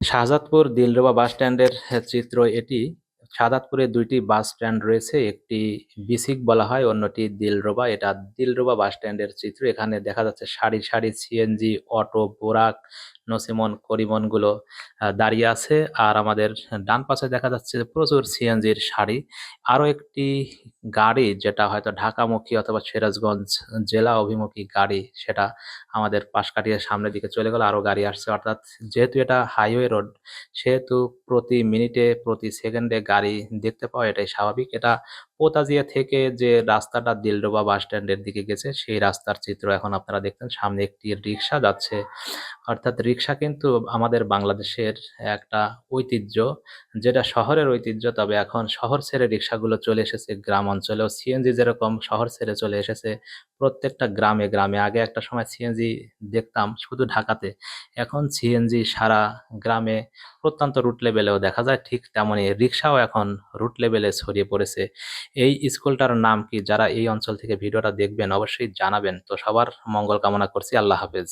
শাহজাদপুর দিলরোবা বাস স্ট্যান্ডের চিত্র এটি। শাহজাদপুরে দুইটি বাস স্ট্যান্ড রয়েছে, একটি বিসিক বলা হয়, অন্যটি দিলরোবা। এটা দিলরোবা বাস স্ট্যান্ডের চিত্র। এখানে দেখা যাচ্ছে সারি সারি সিএনজি, অটো, বোরাক নসিমন, করিমনগুলো দাঁড়িয়ে আছে। আর আমাদের ডান পাশে দেখা যাচ্ছে প্রচুর সিএনজির শাড়ি আরও একটি গাড়ি যেটা হয়তো ঢাকামুখী অথবা সিরাজগঞ্জ জেলা অভিমুখী গাড়ি, সেটা আমাদের পাশ কাটিয়ে সামনের দিকে চলে গেল আরও গাড়ি আসছে। অর্থাৎ যেহেতু এটা হাইওয়ে রোড, সেহেতু প্রতি মিনিটে, প্রতি সেকেন্ডে গাড়ি দেখতে পাওয়া এটাই স্বাভাবিক। এটা পোতাজিয়া থেকে যে রাস্তাটা দিলডোবা বাস স্ট্যান্ডের দিকে গেছে, সেই রাস্তার চিত্র এখন আপনারা দেখতেন সামনে একটি রিক্সা যাচ্ছে। অর্থাৎ রিক্সা কিন্তু আমাদের বাংলাদেশের একটা ঐতিহ্য, যেটা শহরের ঐতিহ্য। তবে এখন শহর ছেড়ে রিক্সাগুলো চলে এসেছে গ্রাম অঞ্চলেও। সিএনজি যেরকম শহর ছেড়ে চলে এসেছে, প্রত্যেকটা গ্রামে গ্রামে। আগে একটা সময় সিএনজি দেখতাম শুধু ঢাকাতে। এখন সিএনজি সারা গ্রামে প্রত্যন্ত রুট লেভেলেও দেখা যায়, ঠিক তেমনই রিক্সাও এখন রুট লেভেলে ছড়িয়ে পড়েছে। এই স্কুলটার নাম কি, যারা এই অঞ্চল থেকে ভিডিওটা দেখবেন অবশ্যই জানাবেন। তো সবার মঙ্গল কামনা করছি, আল্লাহ হাফেজ।